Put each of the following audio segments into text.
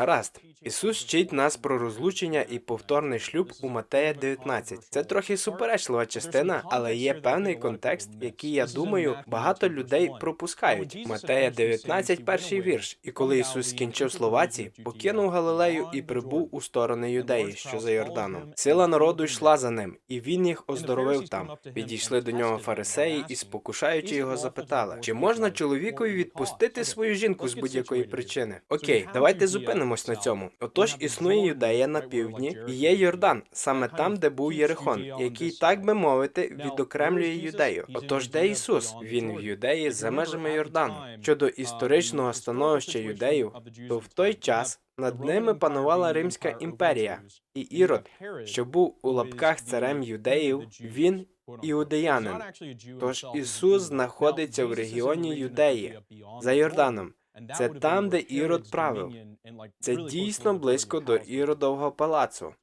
Гаразд, Ісус вчить нас про розлучення і повторний шлюб у Матея 19. Це трохи суперечлива частина, але є певний контекст, який я думаю, багато людей пропускають. Матея 19, перший вірш. І коли Ісус скінчив словаці, покинув Галилею і прибув у сторони Юдеї, що за Йорданом. Сила народу йшла за ним, і він їх оздоровив там. Підійшли до нього фарисеї і, спокушаючи його, запитали, чи можна чоловікові відпустити свою жінку з будь-якої причини? Окей, давайте зупинимось на цьому. Отож, існує Юдея на півдні, і є Йордан, саме там, де був Єрихон, який, так би мовити, відокремлює юдею. Отож, де Ісус? Він в юдеї за межами Йордану. Щодо історичного становища юдеїв, то в той час над ними панувала Римська імперія, і Ірод, що був у лапках царем юдеїв, він іудеянин. Тож Ісус знаходиться в регіоні Юдеї за Йорданом. Це там, де Ірод правив. Це дійсно близько до Іродового палацу.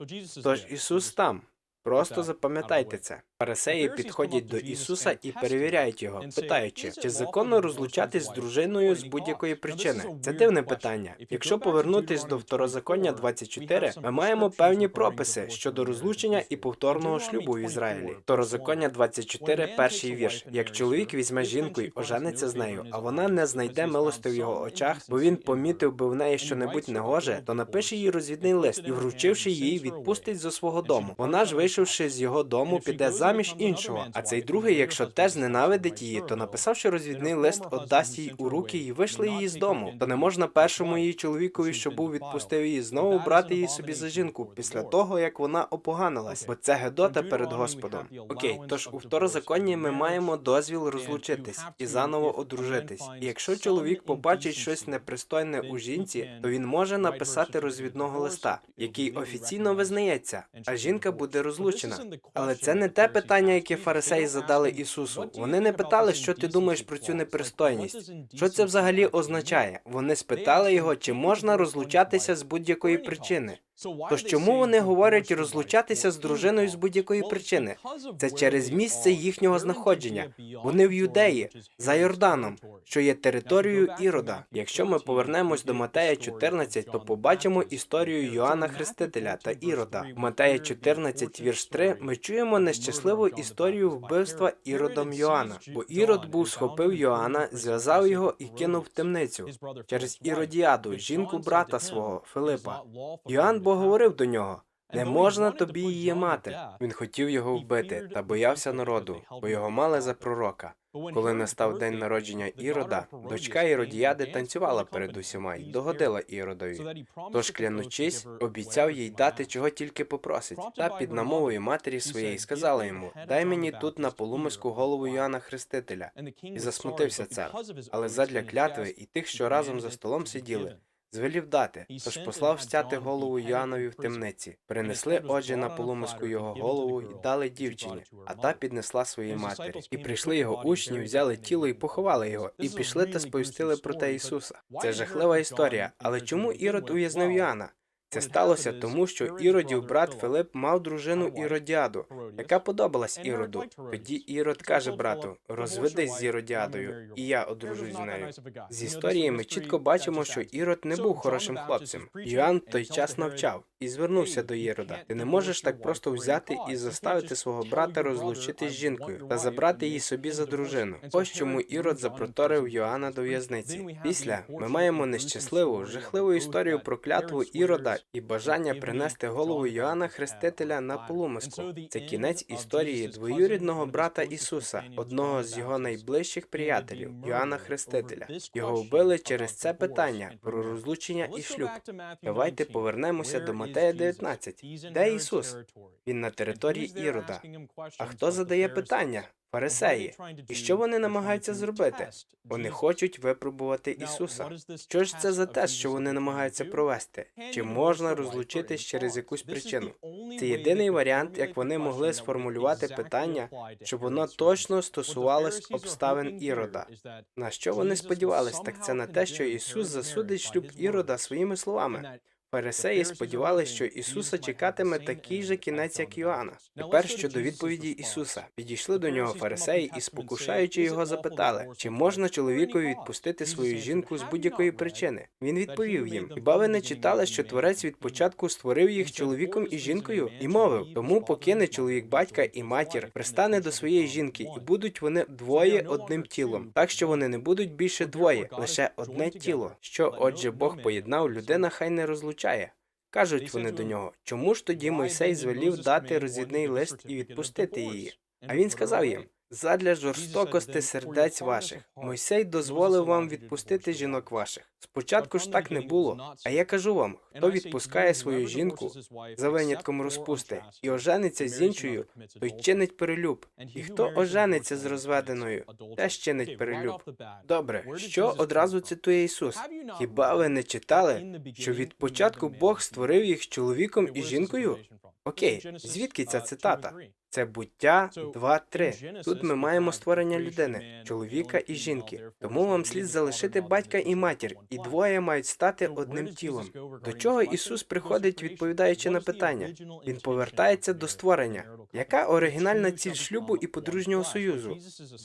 Тож Ісус там. Просто запам'ятайте це. Фарисеї підходять до Ісуса і перевіряють його, питаючи, чи законно розлучатись з дружиною з будь-якої причини. Це дивне питання. Якщо повернутись до второзаконня 24, ми маємо певні прописи щодо розлучення і повторного шлюбу в Ізраїлі. Второзаконня 24, перший вірш. Як чоловік візьме жінку й ожениться з нею, а вона не знайде милости в його очах, бо він помітив би в неї щонебудь негоже, то напише їй розвідний лист і, вручивши їй, відпустить зо свого дому. Вона ж, вийшовши з його дому, піде заміж іншого. А цей другий, якщо теж зненавидить її, то написавши розвідний лист, отдасть їй у руки і вийшли її з дому. То не можна першому її чоловікові, що був відпустив її, знову брати її собі за жінку після того, як вона опоганилась, бо це гедота перед Господом. Окей, тож у второзаконні ми маємо дозвіл розлучитись і заново одружитись. І якщо чоловік побачить щось непристойне у жінці, то він може написати розвідного листа, який офіційно визнається, а жінка буде розлучена. Але це не те питання, яке фарисеї задали Ісусу. Вони не питали, що ти думаєш про цю непристойність. Що це взагалі означає? Вони спитали його, чи можна розлучатися з будь-якої причини. Тож чому вони говорять розлучатися з дружиною з будь-якої причини? Це через місце їхнього знаходження. Вони в Юдеї за Йорданом, що є територією Ірода. Якщо ми повернемось до Матея 14, то побачимо історію Йоанна Хрестителя та Ірода. В Матея 14, вірш 3, ми чуємо нещасливу історію вбивства Іродом Йоанна, бо Ірод був схопив Йоанна, зв'язав його і кинув в темницю через Іродіаду, жінку брата свого Филипа. Йоанн бо говорив до нього. Не можна тобі її мати. Він хотів його вбити та боявся народу, бо його мали за пророка. Коли настав день народження Ірода, дочка Іродіяди танцювала перед усіма й догодила Іродові. Тож, клянучись, обіцяв їй дати чого тільки попросить. Та під намовою матері своєї сказала йому: Дай мені тут на полумиску голову Йоанна Хрестителя. І засмутився цар. Але задля клятви і тих, що разом за столом сиділи, Звелів дати, тож послав стяти голову Йоаннові в темниці. Принесли, отже, на полумиску його голову і дали дівчині, а та піднесла своїй матері. І прийшли його учні, взяли тіло і поховали його, і пішли та сповістили про те Ісуса. Це жахлива історія. Але чому Ірод ув'язнив Йоанна? Це сталося тому, що Іродів брат Филип мав дружину Іродіаду, яка подобалась Іроду. Тоді Ірод каже брату: розведись з Іродіадою, і я одружусь з нею. З історії ми чітко бачимо, що Ірод не був хорошим хлопцем. Йоанн той час навчав і звернувся до Ірода. Ти не можеш так просто взяти і заставити свого брата розлучитись з жінкою та забрати її собі за дружину. Ось чому Ірод запроторив Йоанна до в'язниці. Після ми маємо нещасливу, жахливу історію про клятву Ірода і бажання принести голову Йоанна Хрестителя на полумиску. Це кінець історії двоюрідного брата Ісуса, одного з його найближчих приятелів, Йоанна Хрестителя. Його вбили через це питання про розлучення і шлюб. Давайте повернемося до Матея 19. Де Ісус? Він на території Ірода. А хто задає питання? Фарисеї. І що вони намагаються зробити? Вони хочуть випробувати Ісуса. Що ж це за тест, що вони намагаються провести? Чи можна розлучитись через якусь причину? Це єдиний варіант, як вони могли сформулювати питання, щоб воно точно стосувалось обставин Ірода. На що вони сподівались? Так це на те, що Ісус засудить шлюб Ірода своїми словами. Фарисеї сподівалися, що Ісуса чекатиме такий же кінець, як Йоанна. Тепер щодо відповіді Ісуса. Підійшли до нього фарисеї і, спокушаючи його, запитали, чи можна чоловікові відпустити свою жінку з будь-якої причини. Він відповів їм: Хіба ви не читали, що творець від початку створив їх чоловіком і жінкою? І мовив: тому покине чоловік батька і матір, пристане до своєї жінки, і будуть вони двоє одним тілом. Так що вони не будуть більше двоє, лише одне тіло. Що, отже, Бог поєднав, людина хай не розлучає. Кажуть вони до нього, чому ж тоді Мойсей звелів дати розвідний лист і відпустити її? А він сказав їм: задля жорстокости сердець ваших. Мойсей дозволив вам відпустити жінок ваших. Спочатку ж так не було. А я кажу вам: хто відпускає свою жінку за винятком розпусти і ожениться з іншою, той чинить перелюб. І хто ожениться з розведеною, теж чинить перелюб. Добре, що одразу цитує Ісус? Хіба ви не читали, що від початку Бог створив їх чоловіком і жінкою? Окей, звідки ця цитата? Це буття 2.3. Тут ми маємо створення людини, чоловіка і жінки. Тому вам слід залишити батька і матір, і двоє мають стати одним тілом. До чого Ісус приходить, відповідаючи на питання? Він повертається до створення. Яка оригінальна ціль шлюбу і подружнього союзу?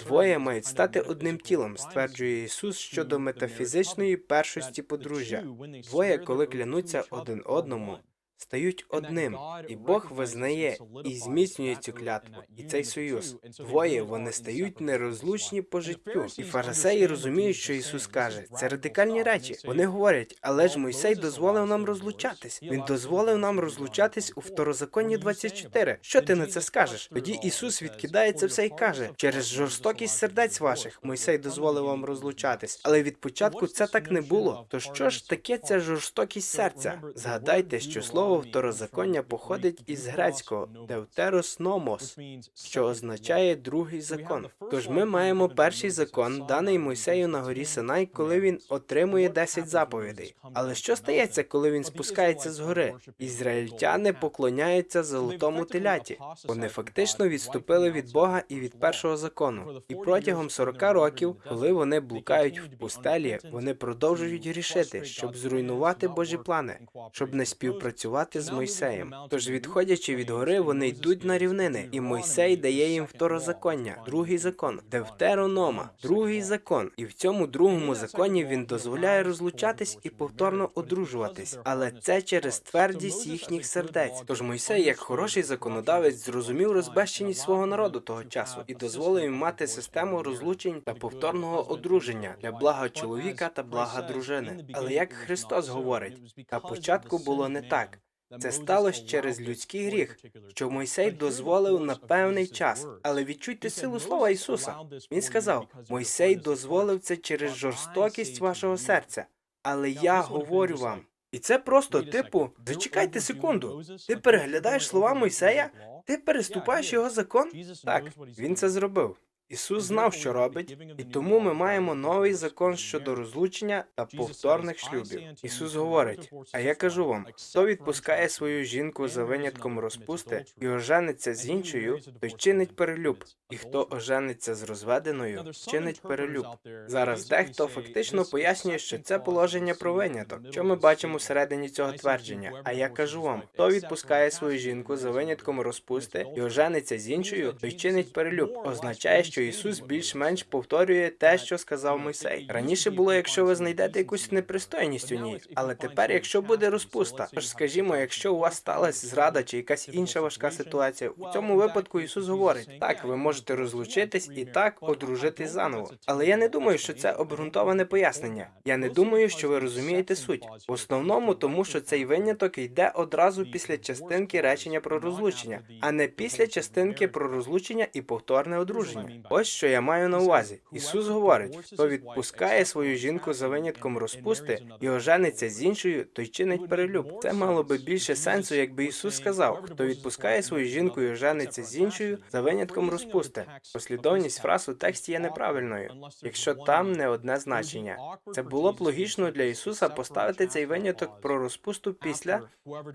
Двоє мають стати одним тілом, стверджує Ісус щодо метафізичної першості подружжя. Двоє, коли клянуться один одному, стають одним, і Бог визнає і зміцнює цю клятву, і цей союз. Двоє вони стають нерозлучні по життю. І фарисеї розуміють, що Ісус каже. Це радикальні речі. Вони говорять, але ж Мойсей дозволив нам розлучатись. Він дозволив нам розлучатись у второзаконні 24. Що ти на це скажеш? Тоді Ісус відкидає це все і каже: через жорстокість сердець ваших Мойсей дозволив вам розлучатись. Але від початку це так не було. То що ж таке ця жорстокість серця? Згадайте, що слово второзаконня походить із грецького «deuteros nomos», що означає другий закон. Тож ми маємо перший закон, даний Мойсею на горі Синай, коли він отримує 10 заповідей. Але що стається, коли він спускається з гори? Ізраїльтяни поклоняються золотому теляті. Вони фактично відступили від Бога і від першого закону. І протягом 40 років, коли вони блукають в пустелі, вони продовжують грішити, щоб зруйнувати Божі плани, щоб не співпрацювати з Мойсеєм. Тож, відходячи від гори, вони йдуть на рівнини, і Мойсей дає їм второзаконня, другий закон, Девтеронома, другий закон. І в цьому другому законі він дозволяє розлучатись і повторно одружуватись, але це через твердість їхніх сердець. Тож Мойсей, як хороший законодавець, зрозумів розбещеність свого народу того часу і дозволив їм мати систему розлучень та повторного одруження для блага чоловіка та блага дружини. Але як Христос говорить, на початку було не так. Це сталося через людський гріх, що Мойсей дозволив на певний час. Але відчуйте силу слова Ісуса. Він сказав: Мойсей дозволив це через жорстокість вашого серця. Але я говорю вам. І це просто типу, зачекайте секунду. Ти переглядаєш слова Мойсея? Ти переступаєш його закон? Так, він це зробив. Ісус знав, що робить, і тому ми маємо новий закон щодо розлучення та повторних шлюбів. Ісус говорить: а я кажу вам, хто відпускає свою жінку за винятком розпусти і ожениться з іншою, той чинить перелюб, і хто ожениться з розведеною, чинить перелюб. Зараз дехто фактично пояснює, що це положення про виняток. Що ми бачимо всередині цього твердження? А я кажу вам, хто відпускає свою жінку за винятком розпусти і ожениться з іншою, той чинить перелюб. Означає, що Ісус більш-менш повторює те, що сказав Мойсей. Раніше було, якщо ви знайдете якусь непристойність у ній, але тепер, якщо буде розпуста, тож скажімо, якщо у вас сталася зрада чи якась інша важка ситуація, у цьому випадку Ісус говорить: так, ви можете розлучитись і так одружитись заново. Але я не думаю, що це обґрунтоване пояснення. Я не думаю, що ви розумієте суть. В основному, тому що цей виняток йде одразу після частинки речення про розлучення, а не після частинки про розлучення і повторне одруження. Ось що я маю на увазі. Ісус говорить, хто відпускає свою жінку за винятком розпусти і ожениться з іншою, той чинить перелюб. Це мало би більше сенсу, якби Ісус сказав, хто відпускає свою жінку і ожениться з іншою за винятком розпусти. Послідовність фраз у тексті є неправильною, якщо там не одне значення. Це було б логічно для Ісуса поставити цей виняток про розпусту після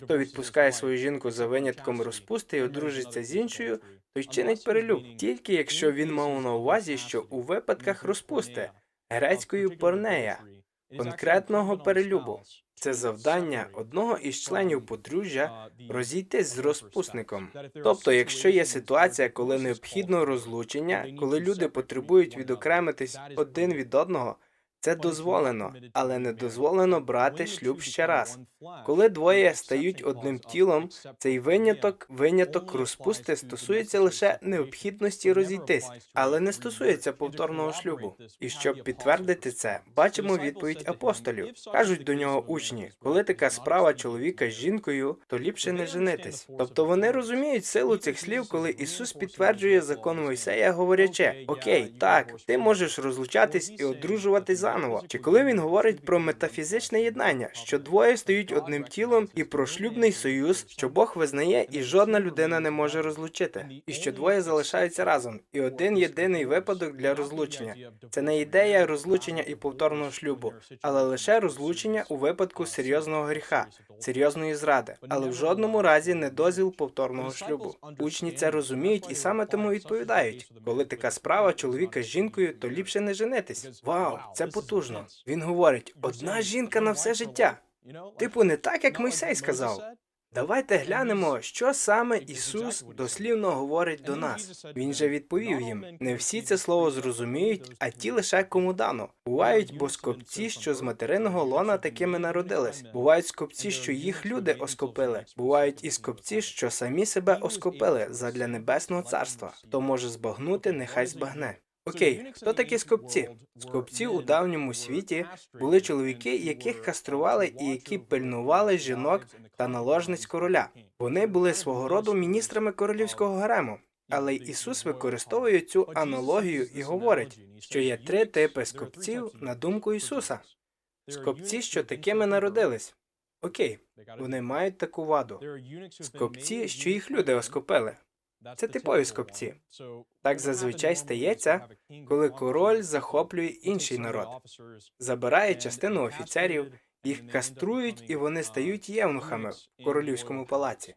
хто відпускає свою жінку за винятком розпусти і одружиться з іншою, той чинить перелюб, тільки якщо він мав на увазі, що у випадках розпусти грецькою порнея. конкретного перелюбу. Це завдання одного із членів подружжя розійтись з розпусником. Тобто, якщо є ситуація, коли необхідно розлучення, коли люди потребують відокремитись один від одного, це дозволено, але не дозволено брати шлюб ще раз. Коли двоє стають одним тілом, цей виняток, виняток розпусти стосується лише необхідності розійтись, але не стосується повторного шлюбу. І щоб підтвердити це, бачимо відповідь апостолів. Кажуть до нього учні, коли така справа чоловіка з жінкою, то ліпше не женитись. Тобто вони розуміють силу цих слів, коли Ісус підтверджує закон Мойсея, говорячи: Окей, так, ти можеш розлучатись і одружуватись заново. Чи коли він говорить про метафізичне єднання, що двоє стають одним тілом, і про шлюбний союз, що Бог визнає, і жодна людина не може розлучити, і що двоє залишаються разом, і один єдиний випадок для розлучення. Це не ідея розлучення і повторного шлюбу, але лише розлучення у випадку серйозного гріха, серйозної зради, але в жодному разі не дозвіл повторного шлюбу. Учні це розуміють і саме тому відповідають: коли така справа чоловіка з жінкою, то ліпше не женитись. Вау, це потужно. Він говорить: одна жінка на все життя. Типу, не так, як Мойсей сказав. Давайте глянемо, що саме Ісус дослівно говорить до нас. Він же відповів їм: не всі це слово зрозуміють, а ті лише кому дано. Бувають бо скопці, що з материного лона такими народились. Бувають скопці, що їх люди оскопили. Бувають і скопці, що самі себе оскопили задля небесного царства. Хто може збагнути, нехай збагне. Окей, хто такі скопці? Скопці у давньому світі були чоловіки, яких кастрували і які пильнували жінок та наложниць короля. Вони були свого роду міністрами королівського гарему. Але Ісус використовує цю аналогію і говорить, що є три типи скопців на думку Ісуса. Скопці, що такими народились. Окей, вони мають таку ваду. Скопці, що їх люди оскопили. Це типові скопці. Так зазвичай стається, коли король захоплює інший народ, забирає частину офіцерів, їх каструють і вони стають євнухами в королівському палаці.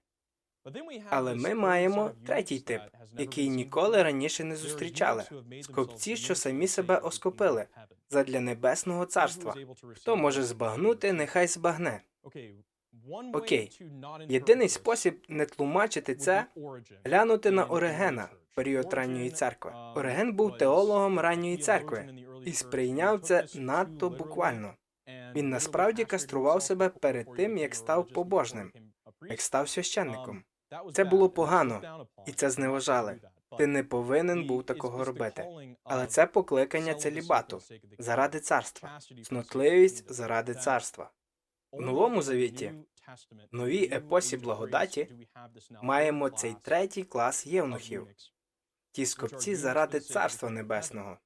Але ми маємо третій тип, який ніколи раніше не зустрічали скопці, що самі себе оскопили задля небесного царства. Хто може збагнути, нехай збагне. Окей, єдиний спосіб не тлумачити це глянути на Оригена, період ранньої церкви. Ориген був теологом ранньої церкви і сприйняв це надто буквально. Він насправді кастрував себе перед тим, як став побожним, як став священником. Це було погано, і це зневажали. Ти не повинен був такого робити. Але це покликання целібату заради царства, снотливість заради царства. В Новому Завіті, новій епосі благодаті, Маємо цей третій клас євнухів, ті скопці заради царства небесного.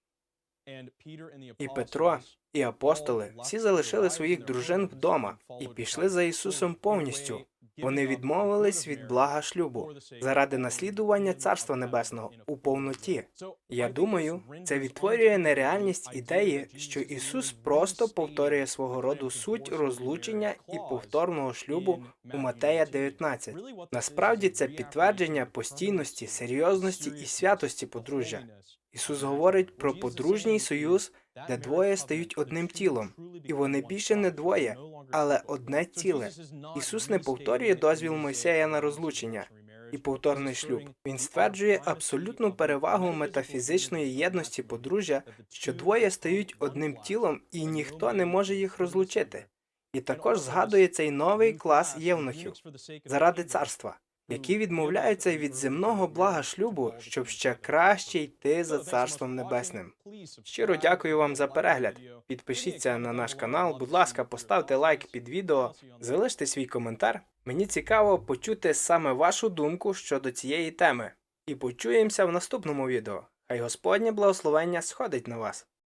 І Петро, І апостоли всі залишили своїх дружин вдома і пішли за Ісусом повністю. Вони відмовились від блага шлюбу заради наслідування Царства Небесного у повноті. Я думаю, це відтворює нереальність ідеї, що Ісус просто повторює свого роду суть розлучення і повторного шлюбу у Матея 19. Насправді це підтвердження постійності, серйозності і святості подружжя. Ісус говорить про подружній союз, де двоє стають одним тілом, і вони більше не двоє, але одне ціле. Ісус не повторює дозвіл Мойсея на розлучення і повторний шлюб. Він стверджує абсолютну перевагу метафізичної єдності подружжя, що двоє стають одним тілом, і ніхто не може їх розлучити. І також згадує цей новий клас євнухів заради царства, які відмовляються від земного блага шлюбу, щоб ще краще йти за царством небесним. Щиро дякую вам за перегляд. Підпишіться на наш канал, будь ласка, поставте лайк під відео, залиште свій коментар. Мені цікаво почути саме вашу думку щодо цієї теми. І почуємося в наступному відео. Хай Господнє благословення сходить на вас.